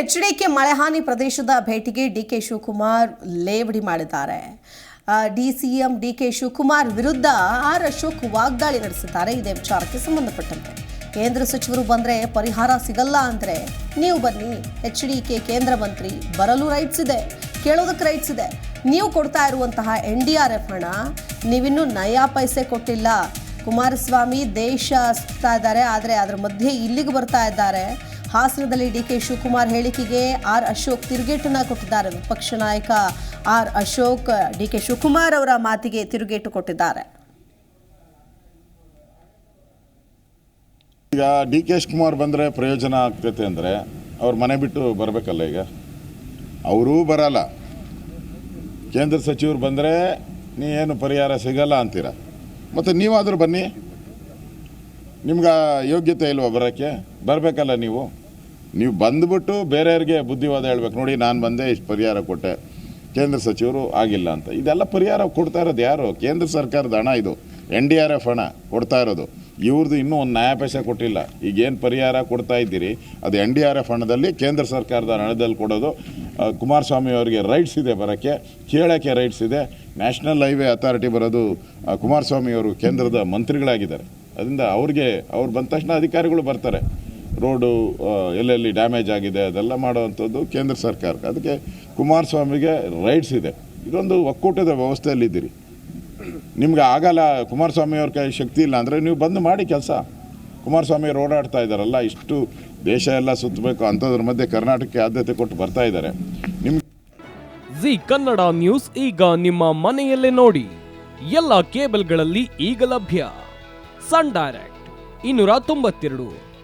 H ಮಳೆ ಮಳೆಹಾನಿ ಪ್ರದೇಶದ ಭೇಟಿಗೆ ಡಿ ಕೆ ಶಿವಕುಮಾರ್ ಲೇವಡಿ ಮಾಡಿದ್ದಾರೆ. D C M D K Shivakumar ವಿರುದ್ಧ ಆರ್ ಅಶೋಕ್ ವಾಗ್ದಾಳಿ ನಡೆಸಿದ್ದಾರೆ. ಇದೇ ವಿಚಾರಕ್ಕೆ ಸಂಬಂಧಪಟ್ಟಂತೆ ಕೇಂದ್ರ ಸಚಿವರು ಬಂದ್ರೆ ಪರಿಹಾರ ಸಿಗಲ್ಲ ಅಂದ್ರೆ ನೀವು ಬನ್ನಿ. ಎಚ್ ಡಿ ಕೆ ಕೇಂದ್ರ ಮಂತ್ರಿ ಬರಲು ರೈಟ್ಸ್ ಇದೆ, ಕೇಳೋದಕ್ಕೆ ರೈಟ್ಸ್ ಇದೆ. ನೀವು ಕೊಡ್ತಾ ಇರುವಂತಹ ಎನ್ ಡಿ ಆರ್ ಎಫ್ ಹಣ ನೀವಿನ್ನೂ ನಯಾ ಪೈಸೆ ಕೊಟ್ಟಿಲ್ಲ. ಕುಮಾರಸ್ವಾಮಿ ದೇಶ ಸುತ್ತಾ ಇದ್ದಾರೆ, ಆದರೆ ಅದರ ಮಧ್ಯೆ ಇಲ್ಲಿಗೆ ಬರ್ತಾ ಇದ್ದಾರೆ. ಹಾಸನದಲ್ಲಿ ಡಿ ಕೆ ಶಿವಕುಮಾರ್ ಹೇಳಿಕೆಗೆ ಆರ್ ಅಶೋಕ್ ತಿರುಗೇಟನ್ನ ಕೊಟ್ಟಿದ್ದಾರೆ. ವಿಪಕ್ಷ ನಾಯಕ R Ashok D K Shivakumar ಅವರ ಮಾತಿಗೆ ತಿರುಗೇಟು ಕೊಟ್ಟಿದ್ದಾರೆ. ಈಗ ಡಿ ಕೆ ಶಿವಕುಮಾರ್ ಬಂದರೆ ಪ್ರಯೋಜನ ಆಗ್ತೈತೆ ಅಂದರೆ ಅವ್ರ ಮನೆ ಬಿಟ್ಟು ಬರಬೇಕಲ್ಲ ಈಗ? ಅವರೂ ಬರಲ್ಲ. ಕೇಂದ್ರ ಸಚಿವರು ಬಂದರೆ ನೀ ಏನು ಪರಿಹಾರ ಸಿಗಲ್ಲ ಅಂತೀರ? ಮತ್ತು ನೀವಾದರೂ ಬನ್ನಿ. ನಿಮ್ಗೆ ಯೋಗ್ಯತೆ ಇಲ್ವ ಬರೋಕ್ಕೆ? ಬರಬೇಕಲ್ಲ ನೀವು? ನೀವು ಬಂದ್ಬಿಟ್ಟು ಬೇರೆಯವ್ರಿಗೆ ಬುದ್ಧಿವಾದ ಹೇಳ್ಬೇಕು. ನೋಡಿ, ನಾನು ಬಂದೆ ಇಷ್ಟು ಪರಿಹಾರ ಕೊಟ್ಟೆ. ಕೇಂದ್ರ ಸಚಿವರು ಆಗಿಲ್ಲ ಅಂತ. ಇದೆಲ್ಲ ಪರಿಹಾರ ಕೊಡ್ತಾ ಇರೋದು ಯಾರು? ಕೇಂದ್ರ ಸರ್ಕಾರದ ಹಣ ಇದು. ಎನ್ ಡಿ ಆರ್ ಎಫ್ ಹಣ ಕೊಡ್ತಾ ಇರೋದು. ಇವ್ರದ್ದು ಇನ್ನೂ ಒಂದು ನ್ಯಾಯ ಪೈಸೆ ಕೊಟ್ಟಿಲ್ಲ. ಈಗ ಏನು ಪರಿಹಾರ ಕೊಡ್ತಾ ಇದ್ದೀರಿ? ಅದು ಎನ್ ಡಿ ಆರ್ ಎಫ್ ಹಣದಲ್ಲಿ ಕೇಂದ್ರ ಸರ್ಕಾರದ ಹಣದಲ್ಲಿ ಕೊಡೋದು. ಕುಮಾರಸ್ವಾಮಿ ಅವರಿಗೆ ರೈಟ್ಸ್ ಇದೆ ಬರೋಕ್ಕೆ, ಕೇಳೋಕ್ಕೆ ರೈಟ್ಸ್ ಇದೆ. ನ್ಯಾಷನಲ್ ಹೈವೇ ಅಥಾರಿಟಿ ಬರೋದು ಕುಮಾರಸ್ವಾಮಿ ಅವರು ಕೇಂದ್ರದ ಮಂತ್ರಿಗಳಾಗಿದ್ದಾರೆ. ಅದರಿಂದ ಅವ್ರಿಗೆ, ಅವ್ರು ಬಂದ ತಕ್ಷಣ ಅಧಿಕಾರಿಗಳು ಬರ್ತಾರೆ. ರೋಡು ಎಲ್ಲೆಲ್ಲಿ ಡ್ಯಾಮೇಜ್ ಆಗಿದೆ ಅದೆಲ್ಲ ಮಾಡುವಂಥದ್ದು ಕೇಂದ್ರ ಸರ್ಕಾರ ಅದಕ್ಕೆ ಕುಮಾರಸ್ವಾಮಿಗೆ ರೈಟ್ಸ್ ಇದೆ. ಇದೊಂದು ಒಕ್ಕೂಟದ ವ್ಯವಸ್ಥೆಯಲ್ಲಿದ್ದೀರಿ. ನಿಮ್ಗೆ ಆಗಲ್ಲ, ಕುಮಾರಸ್ವಾಮಿ ಅವ್ರ ಕೈ ಶಕ್ತಿ ಇಲ್ಲ ಅಂದರೆ ನೀವು ಬಂದು ಮಾಡಿ ಕೆಲಸ. ಕುಮಾರಸ್ವಾಮಿ ಓಡಾಡ್ತಾ ಇದ್ದಾರಲ್ಲ, ಇಷ್ಟು ದೇಶ ಎಲ್ಲ ಸುತ್ತಬೇಕು ಅಂಥದ್ರ ಮಧ್ಯೆ ಕರ್ನಾಟಕಕ್ಕೆ ಆದ್ಯತೆ ಕೊಟ್ಟು ಬರ್ತಾ ಇದ್ದಾರೆ. ನಿಮ್ಗೆ ಜಿ ಕನ್ನಡ ನ್ಯೂಸ್ ಈಗ ನಿಮ್ಮ ಮನೆಯಲ್ಲೇ ನೋಡಿ. ಎಲ್ಲ ಕೇಬಲ್ಗಳಲ್ಲಿ ಈಗ ಲಭ್ಯ. ಸನ್ ಡೈರೆಕ್ಟ್, ಇನ್ನೂರ ತೊಂಬತ್ತೆರಡು.